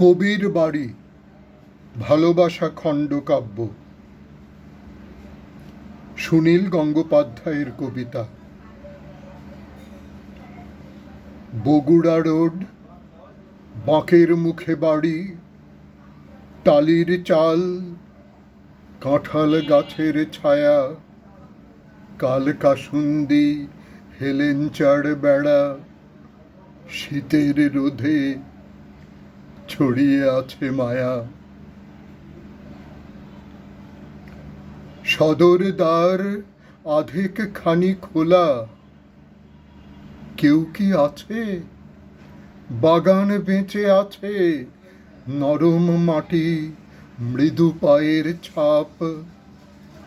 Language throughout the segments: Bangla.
কবির বাড়ি, ভালোবাসা খণ্ডকাব্য সুনীল গঙ্গোপাধ্যায়ের কবিতা। বগুড়া রোড, বাঁকের মুখে বাড়ি, টালির চাল, কাঁঠাল গাছের ছায়া কাল কাসুন্দি হেলেঞ্চার বেড়া, শীতের রোধে ছড়িয়ে আছে মায়া। সদর দ্বার আধেক খানি খোলা। কেউ কি আছে? বাগান বেঁচে আছে নরম মাটি, মৃদু পায়ের ছাপ।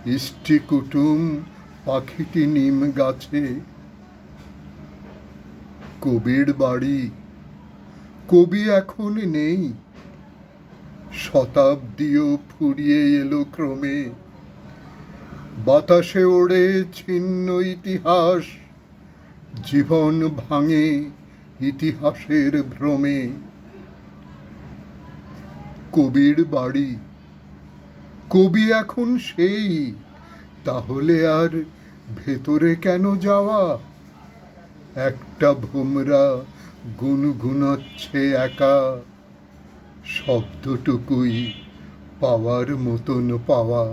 ইষ্টি কুটুম পাখিটি নিম গাছে। কবির বাড়ি কবি এখন নেই। শতাব্দীও ফুরিয়ে এলো ক্রমে। বাতাসে ওড়ে ছিন্ন ইতিহাস। জীবন ভাঙে ইতিহাসের ভ্রমে। কবির বাড়ি। কবি এখন সেই। তাহলে আর ভেতরে কেন যাওয়া? একটা ভোমরা গুনগুনাচ্ছে একা। শব্দটুকুই পাওয়ার মতন পাওয়া।